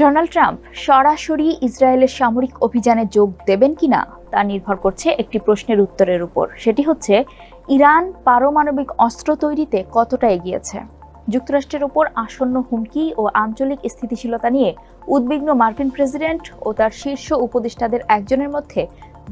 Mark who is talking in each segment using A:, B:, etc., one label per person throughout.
A: Donald Trump সরাসরি ইসরায়েলের সামরিক অভিযানে যোগ দেবেন কিনা তা নির্ভর করছে একটি প্রশ্নের উত্তরের উপর। সেটি হচ্ছে, ইরান পারমাণবিক অস্ত্র তৈরিতে কতটা এগিয়েছে? যুক্তরাষ্ট্রের ওপর আসন্ন হুমকি ও আঞ্চলিক স্থিতিশীলতা নিয়ে উদ্বিগ্ন মার্কিন প্রেসিডেন্ট ও তার শীর্ষ উপদেষ্টাদের একজনের মধ্যে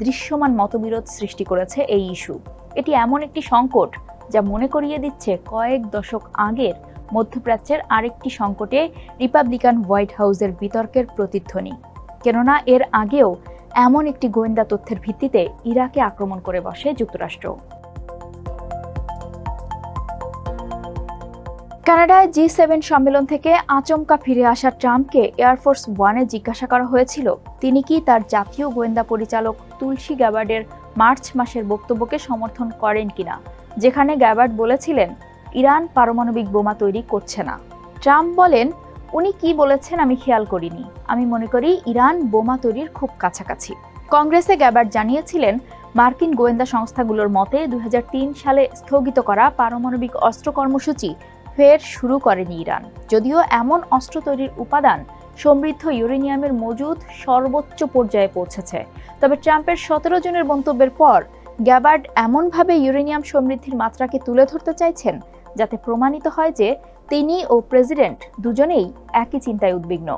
A: দৃশ্যমান মতবিরোধ সৃষ্টি করেছে এই ইস্যু। এটি এমন একটি সংকট যা মনে করিয়ে দিচ্ছে কয়েক দশক আগের মধ্যপ্রাচ্যের আরেকটি সংকটে রিপাবলিকান হোয়াইট হাউসের বিতর্কের প্রতিধ্বনি। কেননা এর আগেও এমন একটি গোয়েন্দা তথ্যের ভিত্তিতে ইরাকে আক্রমণ করে বসে যুক্তরাষ্ট্র। কানাডায় জি সেভেন সম্মেলন থেকে আচমকা ফিরে আসা ট্রাম্পকে এয়ারফোর্স ওয়ানে জিজ্ঞাসা করা হয়েছিল, তিনি কি তার জাতীয় গোয়েন্দা পরিচালক তুলসী গ্যাবার্ডের মার্চ মাসের বক্তব্যকে সমর্থন করেন কিনা, যেখানে গ্যাবার্ড বলেছিলেন ইরান পারমাণবিক বোমা তৈরি করছে না। ট্রাম্প বলেন, উনি কি বলেছেন আমি খেয়াল করিনি। আমি মনে করি ইরান বোমা তৈরির খুব কাছাকাছি। কংগ্রেসে গ্যাবার্ড জানিয়েছিলেন, মার্কিন গোয়েন্দা সংস্থাগুলোর মতে দুই সালে স্থগিত করা পারমাণবিক অস্ত্র কর্মসূচি ফের শুরু করেনি ইরান। যদিও এমন অস্ত্র তৈরির উপাদান সমৃদ্ধ ইউরেনিয়ামের মজুদ সর্বোচ্চ পর্যায়ে পৌঁছেছে। তবে ট্রাম্পের সতেরো জনের মন্তব্যের পর গ্যাবার্ড এমনভাবে ইউরেনিয়াম সমৃদ্ধির মাত্রাকে তুলে ধরতে চাইছেন যাতে প্রমাণিত হয় যে তিনি ও প্রেসিডেন্ট দুজনেই একই চিন্তায় উদ্বিগ্ন।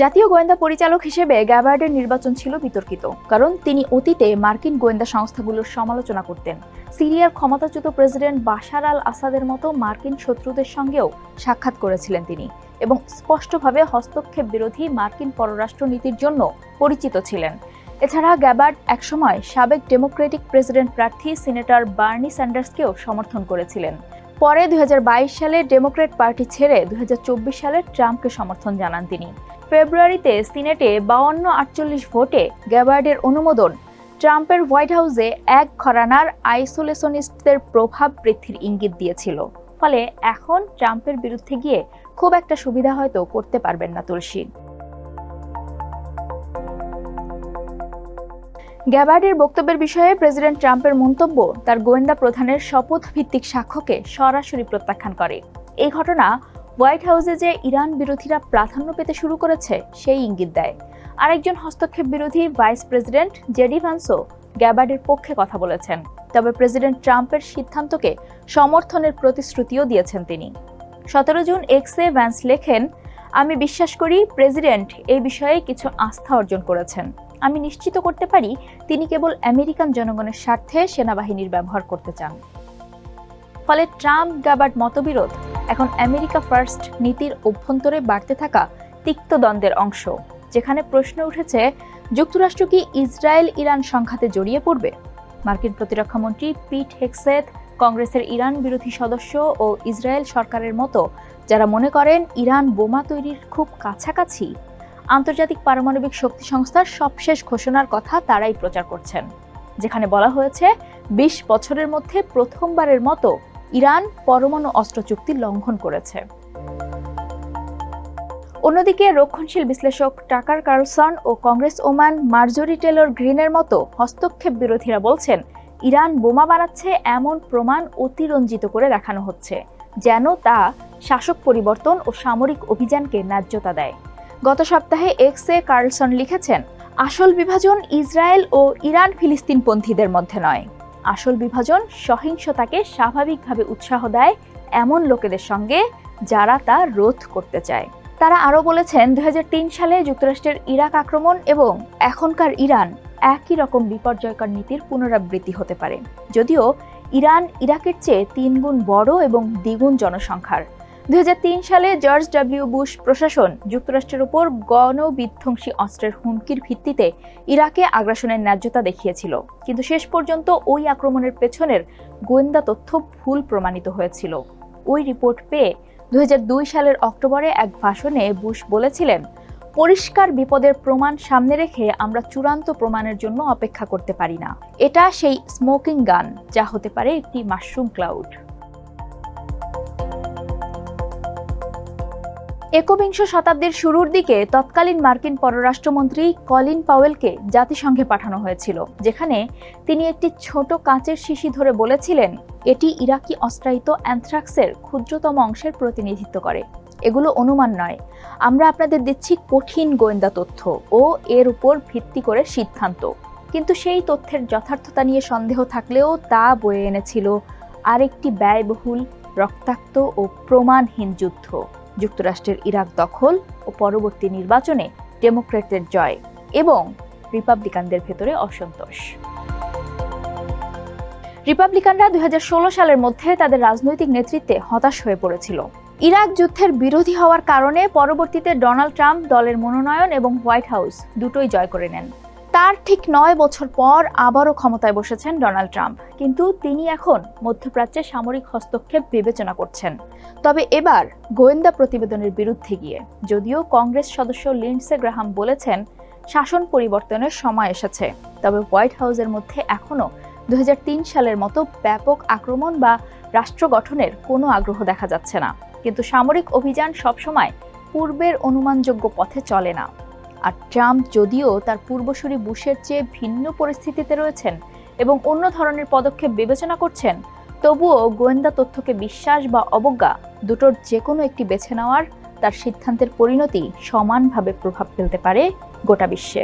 A: জাতীয় গোয়েন্দা পরিচালক হিসেবে গ্যাবার্ডের নির্বাচন ছিল বিতর্কিত, কারণ তিনি অতীতে মার্কিন গোয়েন্দা সংস্থাগুলোর সমালোচনা করতেন। সিরিয়ার ক্ষমতাচ্যুত প্রেসিডেন্ট বাশার আল আসাদের মতো মার্কিন শত্রুদের সঙ্গেও সাক্ষাৎ করেছিলেন তিনি এবং স্পষ্টভাবে হস্তক্ষেপ বিরোধী মার্কিন পররাষ্ট্র নীতির জন্য পরিচিত ছিলেন। এছাড়া গ্যাবার্ড একসময় সাবেক ডেমোক্রেটিক প্রেসিডেন্ট প্রার্থী সিনেটর বার্নি স্যান্ডার্সকেও সমর্থন করেছিলেন। পরে দুই সালে ডেমোক্রেট পার্টি ছেড়ে দুই সালে ট্রাম্পকে সমর্থন জানান তিনি। ফেব্রুয়ারিতে সিনেটে বাউন্ন আটচল্লিশ ভোটে গ্যাবার্ডের অনুমোদন, ট্রাম্পের হোয়াইট হাউসে এক ঘরানার আইসোলেশনিস্টদের প্রভাব বৃদ্ধির ইঙ্গিত দিয়েছিল। ফলে এখন ট্রাম্পের বিরুদ্ধে গিয়ে খুব একটা সুবিধা হয়তো করতে পারবেন না তুলসী। গ্যাবার্ডের বক্তব্যের বিষয়ে প্রেসিডেন্ট ট্রাম্পের মন্তব্য, তার গোয়েন্দা প্রধানের শপথ ভিত্তিক সাক্ষ্যকে সরাসরি প্রত্যাখ্যান করে। এই ঘটনা হোয়াইট হাউসে যে ইরান বিরোধীরা প্রাধান্য পেতে শুরু করেছে, সেই ইঙ্গিত দেয়। আরেকজন হস্তক্ষেপ বিরোধী ভাইস প্রেসিডেন্ট জেডি ভ্যান্সো গ্যাবার্ডের পক্ষে কথা বলেছেন। তবে প্রেসিডেন্ট ট্রাম্পের সিদ্ধান্তকে সমর্থনের প্রতিশ্রুতিও দিয়েছেন তিনি। সতেরো জুন এক্সে ভ্যান্স লেখেন, আমি বিশ্বাস করি প্রেসিডেন্ট এই বিষয়ে কিছু আস্থা অর্জন করেছেন। আমি নিশ্চিত করতে পারি তিনি কেবল আমেরিকান জনগণের স্বার্থে সেনাবাহিনীর ব্যবহার করতে চান। ফলে ট্রাম্প গ্যাবার্ড মতবিরোধ এখন আমেরিকা ফার্স্ট নীতির অভ্যন্তরে বাড়তে থাকা তিক্ত দ্বন্দ্বের অংশ, যেখানে প্রশ্ন উঠেছে, যুক্তরাষ্ট্র কি ইসরায়েল ইরান সংঘাতে জড়িয়ে পড়বে? মার্কিন প্রতিরক্ষামন্ত্রী পিট হেক্সেথ কংগ্রেসের ইরান বিরোধী সদস্য ও ইসরায়েল সরকারের মতো, যারা মনে করেন ইরান বোমা তৈরির খুব কাছাকাছি আন্তর্জাতিক পারমাণবিক শক্তি সংস্থার সবশেষ ঘোষণার কথা তারাই প্রচার করছেন, যেখানে বলা হয়েছে বিশ বছরের মধ্যে প্রথমবারের মতো ইরান পরমাণু অস্ত্র চুক্তি লঙ্ঘন করেছে। অন্যদিকে রক্ষণশীল বিশ্লেষক টাকার কার্লসন ও কংগ্রেস ওমান মার্জরি টেলর গ্রিনের মতো হস্তক্ষেপ বিরোধীরা বলছেন, ইরান বোমা বানাচ্ছে এমন প্রমাণ অতিরঞ্জিত করে দেখানো হচ্ছে, যেন তা শাসক পরিবর্তন ও সামরিক অভিযানকে ন্যায্যতা দেয়। গত সপ্তাহে এক্সে কার্লসন লিখেছেন, আসল বিভাজন ইসরায়েল ও ইরান ফিলিস্তিনপন্থীদের মধ্যে নয়। আসল বিভাজন সহিংসতাকে স্বাভাবিকভাবে উৎসাহ দেয় এমন লোকেদের সঙ্গে যারা তা রোধ করতে চায়। তারা আরও বলেছেন, দুই হাজার তিন সালে যুক্তরাষ্ট্রের ইরাক আক্রমণ এবং এখনকার ইরান একই রকম বিপর্যয়কর নীতির পুনরাবৃত্তি হতে পারে। যদিও ইরান ইরাকের চেয়ে তিন গুণ বড় এবং দ্বিগুণ জনসংখ্যার। দুই হাজার তিন সালে জর্জ ডব্লিউ বুশ প্রশাসন যুক্তরাষ্ট্রের উপর গণবিধ্বংসী অস্ত্রের হুমকির ভিত্তিতে ইরাকে আগ্রাসনের ন্যায্যতা দেখিয়েছিল। কিন্তু শেষ পর্যন্ত ওই আক্রমণের পেছনের গোয়েন্দা তথ্য ভুল প্রমাণিত হয়েছিল। ওই রিপোর্ট পেয়ে দুই হাজার দুই সালের অক্টোবরে এক ভাষণে বুশ বলেছিলেন, পরিষ্কার বিপদের প্রমাণ সামনে রেখে আমরা চূড়ান্ত প্রমাণের জন্য অপেক্ষা করতে পারি না। এটা সেই স্মোকিং গান, যা হতে পারে একটি মাশরুম ক্লাউড। একবিংশ শতাব্দীর শুরুর দিকে তৎকালীন মার্কিন পররাষ্ট্রমন্ত্রী কলিন পাওয়েলকে জাতিসংঘে পাঠানো হয়েছিল, যেখানে তিনি একটি ছোট কাঁচের শিশি ধরে বলেছিলেন, এটি ইরাকি অস্ত্রায়িত অ্যানথ্রাক্সের ক্ষুদ্রতম অংশের প্রতিনিধিত্ব করে। এগুলো অনুমান নয়। আমরা আপনাদের দিচ্ছি কঠিন গোয়েন্দা তথ্য ও এর উপর ভিত্তি করে সিদ্ধান্ত। কিন্তু সেই তথ্যের যথার্থতা নিয়ে সন্দেহ থাকলেও তা বয়ে এনেছিল আরেকটি ব্যয়বহুল, রক্তাক্ত ও প্রমাণহীন যুদ্ধ। যুক্তরাষ্ট্রের ইরাক দখল ও পরবর্তী নির্বাচনে ডেমোক্রেটদের জয় এবং রিপাবলিকানদের ভেতরে অসন্তোষ। রিপাবলিকানরা দুই হাজার ষোলো সালের মধ্যে তাদের রাজনৈতিক নেতৃত্বে হতাশ হয়ে পড়েছিল। ইরাক যুদ্ধের বিরোধী হওয়ার কারণে পরবর্তীতে ডোনাল্ড ট্রাম্প দলের মনোনয়ন এবং হোয়াইট হাউস দুটোই জয় করে নেন। তার ঠিক নয় বছর পর আবারও ক্ষমতায় বসেছেন ডোনাল্ড ট্রাম্প। কিন্তু তিনি এখন মধ্যপ্রাচ্যে সামরিক হস্তক্ষেপ বিবেচনা করছেন। তবে এবার গোয়েন্দা প্রতিবেদনের বিরুদ্ধে গিয়ে, যদিও কংগ্রেস সদস্য লিন্ডসে গ্রাহাম বলেছেন, শাসন পরিবর্তনের সময় এসেছে। তবে হোয়াইট হাউসের মধ্যে এখনও দু হাজার তিন সালের মতো ব্যাপক আক্রমণ বা রাষ্ট্র গঠনের কোনো আগ্রহ দেখা যাচ্ছে না। কিন্তু সামরিক অভিযান সবসময় পূর্বের অনুমানযোগ্য পথে চলে না। আর ট্রাম্প যদিও তার পূর্বসূরি বুশের চেয়ে ভিন্ন পরিস্থিতিতে রয়েছেন এবং অন্য ধরনের পদক্ষেপ বিবেচনা করছেন, তবুও গোয়েন্দা তথ্যকে বিশ্বাস বা অবজ্ঞা দুটোর যে কোনো একটি বেছে নেওয়ার তার সিদ্ধান্তের পরিণতি সমানভাবে প্রভাব ফেলতে পারে গোটা বিশ্বে।